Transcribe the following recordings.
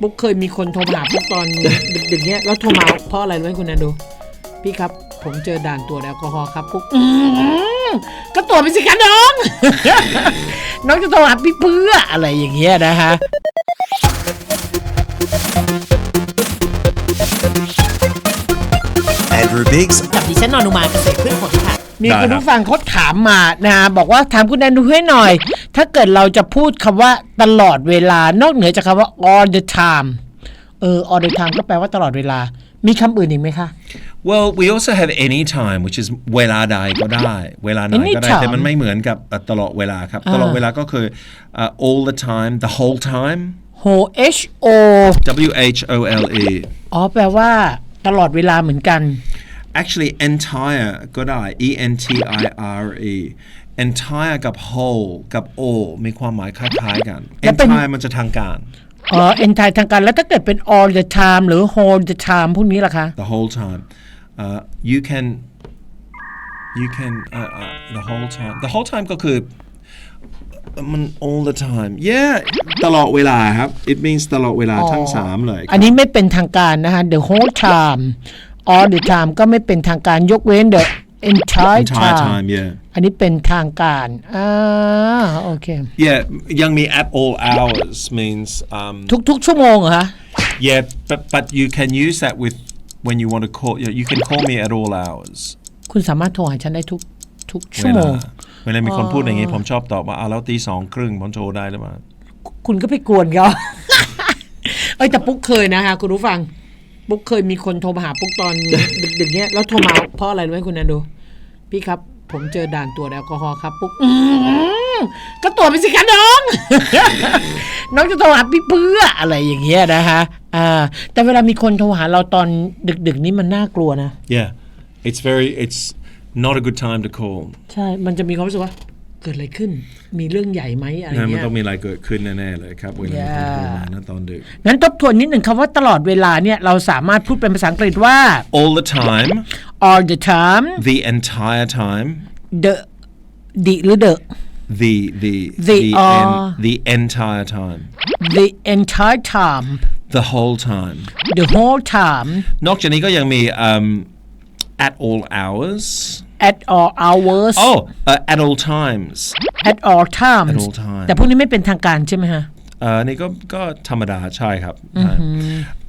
ปุ๊กเคยมีคนโทรมาหาปุ๊กตอนดึกๆเนี้ยแล้วโทรมาเพราะอะไรรู้ไหมคุณนันดู พี่ครับ ผมเจอด่านตรวจแอลกอฮอล์ครับปุ๊กอืมก็ตรวจไปสิคะน้อง น้องจะโทรหาพี่เพื่ออะไรอย่างเงี้ยนะฮะ Andrew Biggs กับดิฉันนอนุมาเกษตรพืชผลค่ะ มีได้คุณครับ ผู้ฟังเขาถามมานะบอกว่าถามคุณแดนดูให้หน่อย ถ้าเกิดเราจะพูดคำว่าตลอดเวลานอกเหนือจากคำว่า all the time เออ all the time ก็แปลว่าตลอดเวลา มีคำอื่นอีกไหมคะ Well we also have any time which is เวลาใดก็ได้เวลาไหนก็ได้ Anytime แต่มันไม่เหมือนกับเอ่อตลอดเวลาครับ ตลอดเวลาก็คือเอ่อ all the time the whole time ho h o W H O L E อ๋อแปลว่าตลอดเวลาเหมือนกัน actually entire ก็ได้ E N T I R E entire กับ whole กับ all มีความหมายคล้ายๆกันแล้วเป็น entire มันจะทางการอ๋อ entire ทางการแล้วถ้าเกิดเป็น all the time หรือ whole the time พวกนี้ล่ะคะ the whole time uh, you can you can uh, uh, the whole time the whole time ก็คือมัน all the time yeah ตลอดเวลาครับ it means ตลอดเวลาทั้งสามเลยครับอันนี้ไม่เป็นทางการนะคะ the whole time all the time ก็ไม่เป็นทางการยกเว้น the entire entire time time yeah อันนี้เป็นทางการอ่าโอเค yeah ยังมี at all hours means um, ทุกๆ ชั่วโมงเหรอคะ yeah but but you can use that with when you want to call you you can call me at all hours คุณสามารถโทรหาฉันได้ทุกทุกเวชั่วโมลางเวลา มีคนพูดอย่างนี้ ผมชอบตอบว่าเอาแล้วตีสองครึ่งผมโทรได้หรือเปล่า คุณก็ไปกวนเขาเอ้ยแต่ปุ๊กเคยนะคะ คุณผู้ฟัง ปุ๊กเคยมีคนโทรมาหาปุ๊กตอน ดึกๆเนี้ยแล้วโทรมาเพราะอะไรรู้ไหมคุณนันดู พี่ครับ ผมเจอด่านตรวจแอลกอฮอล์ครับ ปุ๊กอืมก็ตรวจไปสิคะน้อง น้องจะโทรหาพี่เพื่ออะไรอย่างเงี้ยนะคะอ่า แต่เวลามีคนโทรหาเราตอนดึกๆ นี่มันน่ากลัวนะ yeah it's very it's not a good time to call ใช่ มันจะมีความรู้สึกว่า เกิดอะไรขึ้น มีเรื่องใหญ่ไหมอะไรนะมันเงี้ย ต้องมีอะไรเกิดขึ้นแน่ ๆ เลยครับเวลามีคนโทรมานะตอนดึก งั้นทบทวนนิดหนึ่งคำว่าตลอดเวลาเนี่ย เราสามารถพูดเป็นภาษาอังกฤษว่า all the time all the time the entire time the the หรือ the the the The en- are- the entire time the entire time the whole time the whole time นอกจากนี้ก็ยังมี um, at all hours at all hours oh uh, at all times at all times At all times แต่พวกนี้ไม่เป็นทางการใช่ไหมฮะ เออนี่ก็ก็ธรรมดาใช่ครับ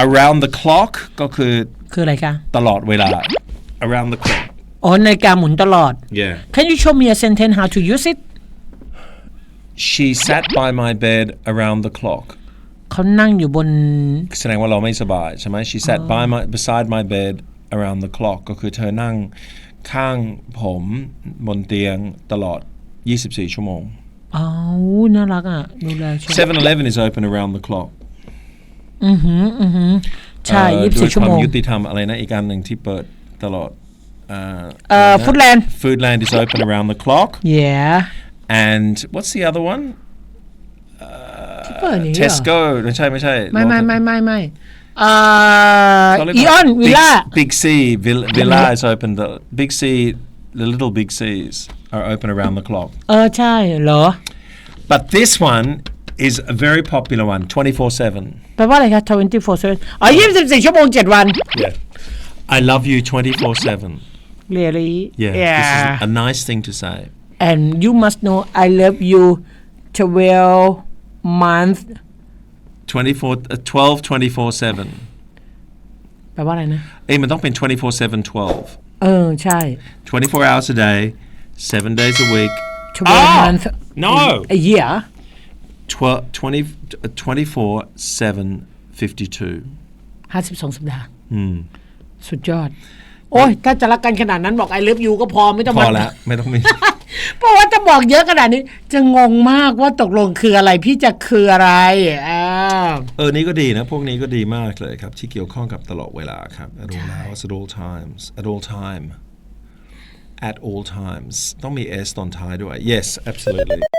around the clock ก็คือคืออะไรคะ ตลอดเวลา around the clock อ๋อนาฬิกาหมุนตลอด yeah Can you show me a sentence how to use it she sat by my bed around the clock เขานั่งอยู่บน แสดงว่าเราไม่สบายใช่ไหม she sat by my beside my bed around the clock ก็คือเธอนั่ง ข้างผมบนเตียงตลอด 24 ชั่วโมงอ้าวน่ารักอะ ดูแลชม 7-Eleven is open around the clock ใช่เอ่อยี่สิบด้วยชั่วควาโมมงยุติธรรมอะไรนะ อีกอันหนึ่งที่เปิดตลอดเอ่อเอ่อ Foodland Foodland is open around the clock yeah and what's the other one ที่เปิดอย่างนี้เหรอ Tesco ไม่ใช่ไม่ใช่ไม่ไม่ไม่ไม่ไม่ เอ่อ เขาเรียก อีอ ว่า อนวิล Big- ล่า Big C Vill- Villa is open the Big C the little Big C's are open around the clock เออ ใช่เหรอ but this one is a very popular one 24/7 แปลว่าอะไรคะ24 7อ๋อ24 ชั่วโมง 7 วัน yeah I love you 24/7 really yeah, this is a nice thing to say and you must know I love you 12 month 24 uh, 12 24/7แปลว่าอะไรนะ เอ้ยมันต้องเป็น 24/7 12 เออ ใช่ 24 hours a day 7 days a week 12 Ah! month no a year 12 20 24 7 52 52 สัปดาห์สุดยอด โอ้ย ถ้าจะรักกันขนาดนั้นบอก I love you ก็พอไม่ต้องพมาอแล้วไม่ต้องมีเพราะว่าจะบอกเยอะขนาดนี้ จะงงมากว่าตกลงคืออะไร พี่จะคืออะไรอ่า เออนี่ก็ดีนะพวกนี้ก็ดีมากเลยครับ ที่เกี่ยวข้องกับตลอดเวลาครับ at all hours at all times at all time at all times ต้องมี s ตอนท้ายด้วย yes absolutely